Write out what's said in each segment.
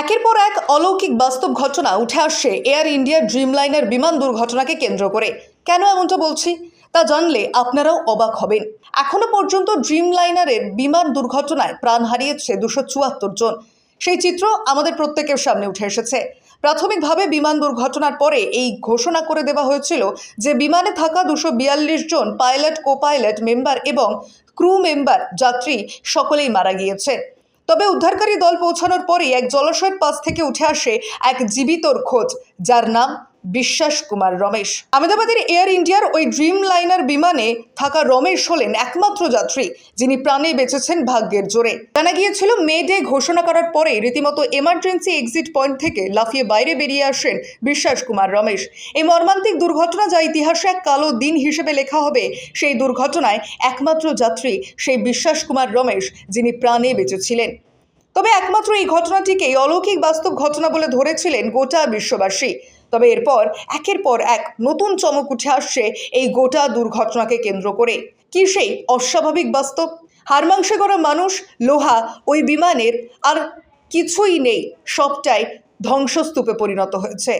একের পর এক অলৌকিক বাস্তব ঘটনা উঠে আসছে এয়ার ইন্ডিয়ার ড্রিমলাইনার বিমান দুর্ঘটনাকে কেন্দ্র করে। কেন এমনটা বলছি? তা জানলে আপনারাও অবাক হবেন। এখনও পর্যন্ত ড্রিমলাইনারের বিমান দুর্ঘটনায় প্রাণ হারিয়েছে দুশো চুয়াত্তর জন। সেই চিত্র আমাদের প্রত্যেকের সামনে উঠে এসেছে। প্রাথমিকভাবে বিমান দুর্ঘটনার পরে এই ঘোষণা করে দেওয়া হয়েছিল যে বিমানে থাকা দুশো বিয়াল্লিশ জন পাইলট কো পাইলট মেম্বার এবং ক্রু মেম্বার, যাত্রী সকলেই মারা গিয়েছে। তবে উদ্ধারকারী দল পৌঁছানোর পরেই এক জলাশয়ের পাশ থেকে উঠে আসে এক জীবিতর খোঁজ, যার নাম বিশ্বাস কুমার রমেশ। আহমেদাবাদের এয়ার ইন্ডিয়ার ওই ড্রিম লাইনার বিমানে থাকা রমেশ হলেন একমাত্র যাত্রী, যিনি প্রাণে বেঁচেছেন ভাগ্যের জোরে। জানা গিয়েছিল, মে ডে ঘোষণা করার পরে রীতিমতো এমার্জেন্সি এক্সিট পয়েন্ট থেকে লাফিয়ে বাইরে বেরিয়ে আসেন বিশ্বাস কুমার রমেশ। এই মর্মান্তিক দুর্ঘটনা যা ইতিহাসে এক কালো দিন হিসেবে লেখা হবে, সেই দুর্ঘটনায় একমাত্র যাত্রী সেই বিশ্বাস কুমার রমেশ, যিনি প্রাণে বেঁচেছিলেন। তবে একমাত্র এই ঘটনাটিকেই অলৌকিক বাস্তব ঘটনা বলে ধরেছিলেন গোটা বিশ্ববাসী। তবে এরপর, একের পর এক নতুন চমক উঠে আসছে এই গোটা দুর্ঘটনাকে কেন্দ্র করে। কি সেই অস্বাভাবিক বাস্তব? হারমাংসে করা মানুষ, লোহা, ওই বিমানের আর কিছুই নেই, সবটাই ধ্বংসস্তূপে পরিণত হয়েছে।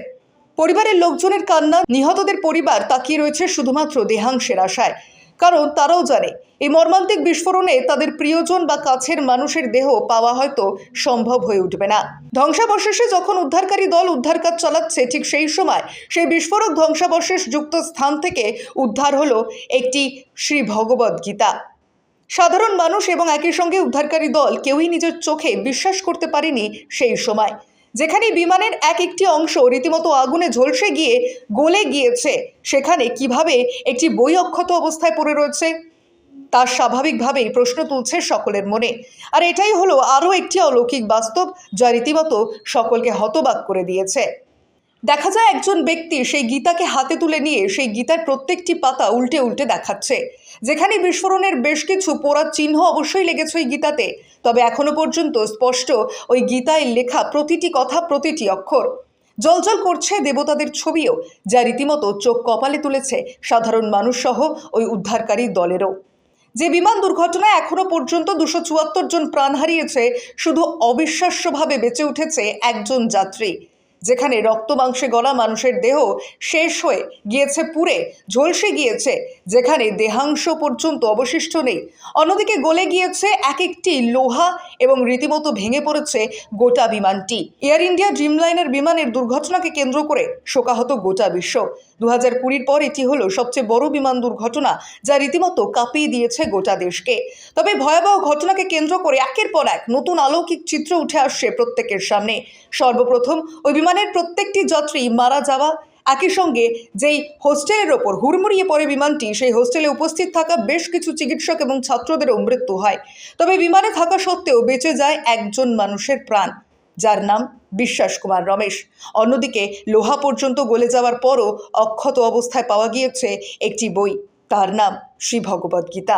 পরিবারের লোকজনের কান্না, নিহতদের পরিবার তাকিয়ে রয়েছে শুধুমাত্র দেহাংশের আশায়। কারণ তারাও জানে, এই মর্মান্তিক বিস্ফোরণে তাদের প্রিয়জন বা কাছের মানুষের দেহ পাওয়া হয়তো সম্ভব হয়ে উঠবে না। ধ্বংসাবশেষে যখন উদ্ধারকারী দল উদ্ধার কাজ চালাচ্ছে, ঠিক সেই সময় সেই বিস্ফোরক ধ্বংসাবশেষ যুক্ত স্থান থেকে উদ্ধার হলো একটি শ্রী ভগবদ্ গীতা। সাধারণ মানুষ এবং একই সঙ্গে উদ্ধারকারী দল কেউই নিজের চোখে বিশ্বাস করতে পারেনি সেই সময়। যেখানে বিমানের এক একটি অংশ রীতিমতো আগুনে ঝলসে গিয়ে গলে গিয়েছে, সেখানে কীভাবে একটি বই অক্ষত অবস্থায় পড়ে রয়েছে? তা স্বাভাবিকভাবেই প্রশ্ন তুলছে সকলের মনে। আর এটাই হলো আরও একটি অলৌকিক বাস্তব যা রীতিমতো সকলকে হতবাক করে দিয়েছে। দেখা যায় একজন ব্যক্তি সেই গীতাকে হাতে তুলে নিয়ে সেই গীতার প্রত্যেকটি পাতা উল্টে উল্টে দেখাচ্ছে। যেখানে বিস্ফোরণের বেশ কিছু পোড়ার চিহ্ন অবশ্যই লেগেছে ওই গীতাতে, তবে এখনও পর্যন্ত স্পষ্ট ওই গীতায় লেখা প্রতিটি কথা প্রতিটি অক্ষর। জলজল করছে দেবতাদের ছবিও, যা রীতিমতো চোখ কপালে তুলেছে সাধারণ মানুষসহ ওই উদ্ধারকারী দলেরও। যে বিমান দুর্ঘটনায় এখনও পর্যন্ত দুশো চুয়াত্তর জন প্রাণ হারিয়েছে, শুধু অবিশ্বাস্যভাবে বেঁচে উঠেছে একজন যাত্রী। যেখানে রক্ত মাংসে গলা মানুষের দেহ শেষ হয়ে গিয়েছে পুড়ে, ঝলসে গিয়েছে, যেখানে দেহাংশ পর্যন্ত অবশিষ্ট নেই। অন্যদিকে গলে গিয়েছে এক একটি লোহা এবং রীতিমতো ভেঙে পড়েছে গোটা বিমানটি। এয়ার ইন্ডিয়া ড্রিমলাইনার বিমানের দুর্ঘটনাকে কেন্দ্র করে শোকাহত গোটা বিশ্ব। দু হাজার কুড়ির পর এটি হলো সবচেয়ে বড় বিমান দুর্ঘটনা যা রীতিমতো কাঁপিয়ে দিয়েছে গোটা দেশকে। তবে ভয়াবহ ঘটনাকে কেন্দ্র করে একের পর এক নতুন আলৌকিক চিত্র উঠে আসছে প্রত্যেকের সামনে। সর্বপ্রথম ওই বিমানের প্রত্যেকটি যাত্রী মারা যাওয়া একই সঙ্গে যেই হোস্টেলের ওপর হুড়মুড়িয়ে পড়ে বিমানটি, সেই হোস্টেলে উপস্থিত থাকা বেশ কিছু চিকিৎসক এবং ছাত্রদেরও মৃত্যু হয়। তবে বিমানে থাকা সত্ত্বেও বেঁচে যায় একজন মানুষের প্রাণ, যার নাম বিশ্বাস কুমার রমেশ। অন্যদিকে লোহা পর্যন্ত গলে যাওয়ার পরও অক্ষত অবস্থায় পাওয়া গিয়েছে একটি বই, তার নাম Shri Bhagavadgita.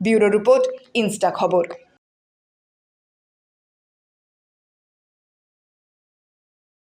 Bureau report, insta খবর।